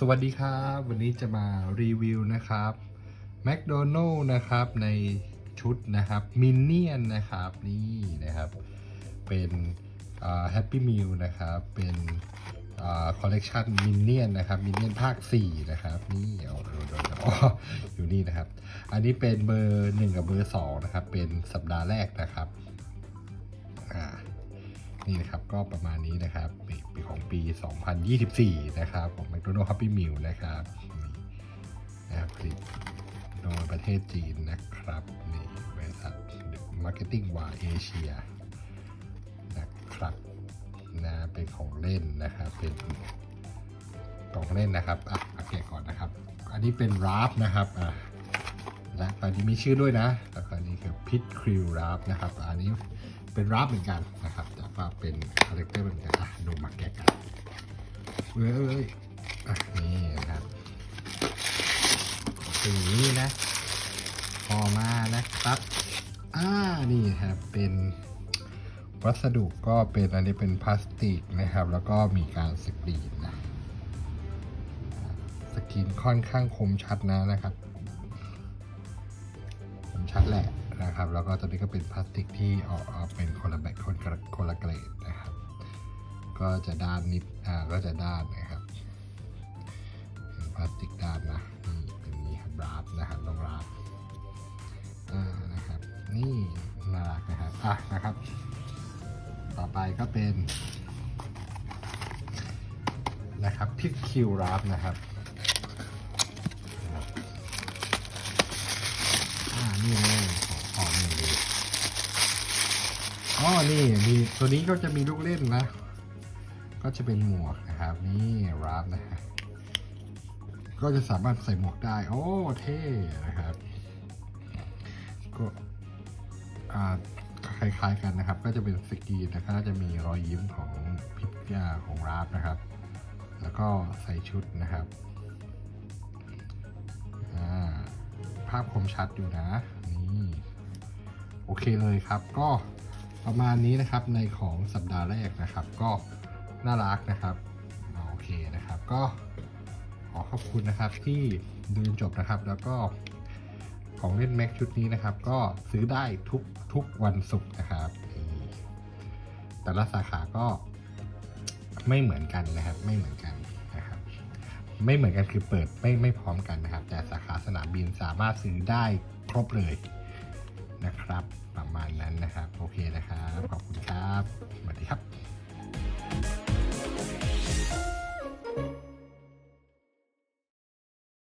สวัสดีครับ วันนี้จะมารีวิวนะครับ McDonald นะครับในชุดนะครับมินเนี่ยนนะครับนี่นะครับ เป็นแฮปปี้มิลนะครับเป็นคอลเลกชันมินเนี่ยนนะครับมินเนี่ยนภาค 4 นะครับ นี่เอาดูดูดูอ๋ออยู่นี่นะครับ อันนี้เป็นเบอร์ 1 กับเบอร์ 2 นะครับ เป็นสัปดาห์แรกนะครับ นี่นะครับก็ประมาณนี้นะครับปีปีของปี 2024 นะครับของ McDonald Happy Meal นะครับนี่นะครับผลิตโดยประเทศจีนนะครับนี่บริษัท Marketing w a เอเชียนะครับนะเป็นของเล่นนะครับเป็นกล่องเล่นนะครับอะโอเคก่อนนะครับ อันนี้เป็นราฟนะครับอะและตอนนี้มีชื่อด้วยนะ แล้วก็อันนี้คือพิทคริวราฟนะครับ อันนี้เป็นราฟเหมือนกันนะครับ ว่าเป็นคาแรคเตอร์เหมือนกันอะดูมาแกะกันเว้ยเอ้ยอะนี่นะครับเป็นอย่างนี้นะพอมานะครับอ่านี่ครับเป็นวัสดุก็เป็นอันนี้เป็นพลาสติกนะครับ แล้วก็มีการสกรีนนะสกรีนค่อนข้างคมชัดนะนะครับ คมชัดแหละ นะครับ แล้วก็ตัวนี้ก็เป็นพลาสติกที่ออกเป็นคนละแบบคนละคนละเกรดนะครับ ก็จะด้านนิดอ่าก็จะด้านนะครับเป็นพลาสติกด้านนะนี่เป็นนี้ครับราฟนะครับต้องราฟอ่านะครับ นี่น่ารักนะครับอะนะครับ ต่อไปก็เป็นนะครับพิกคิวราฟนะครับ อ่า นี่เลยขอขอหนึ่งดี อ๋อนี่มีตัวนี้ก็จะมีลูกเล่นนะ ก็จะเป็นหมวกนะครับนี่รับนะฮะก็จะสามารถใส่หมวกได้ โอ้เท่นะครับก็คล้ายๆกันนะครับ ก็จะเป็นสกีนะครับจะมีรอยยิ้มของพิพยาของราฟนะครับ แล้วก็ใส่ชุดนะครับภาพคมชัดอยู่นะนี่โอเคเลยครับก็ ประมาณนี้นะครับในของสัปดาห์แรกนะครับ ก็น่ารักนะครับโอเคนะครับ ก็ขอขอบคุณนะครับที่ดูจนจบนะครับ แล้วก็ของเล่นแม็กชุดนี้นะครับ ก็ซื้อได้ทุกทุกวันศุกร์นะครับ แต่ละสาขาก็ไม่เหมือนกันนะครับ ไม่เหมือนกันนะครับ ไม่เหมือนกันคือเปิดไม่ไม่พร้อมกันนะครับ แต่สาขาสนามบินสามารถซื้อได้ครบเลย ครับ ประมาณนั้นนะครับ โอเคนะครับ ขอบคุณครับ สวัสดีครับ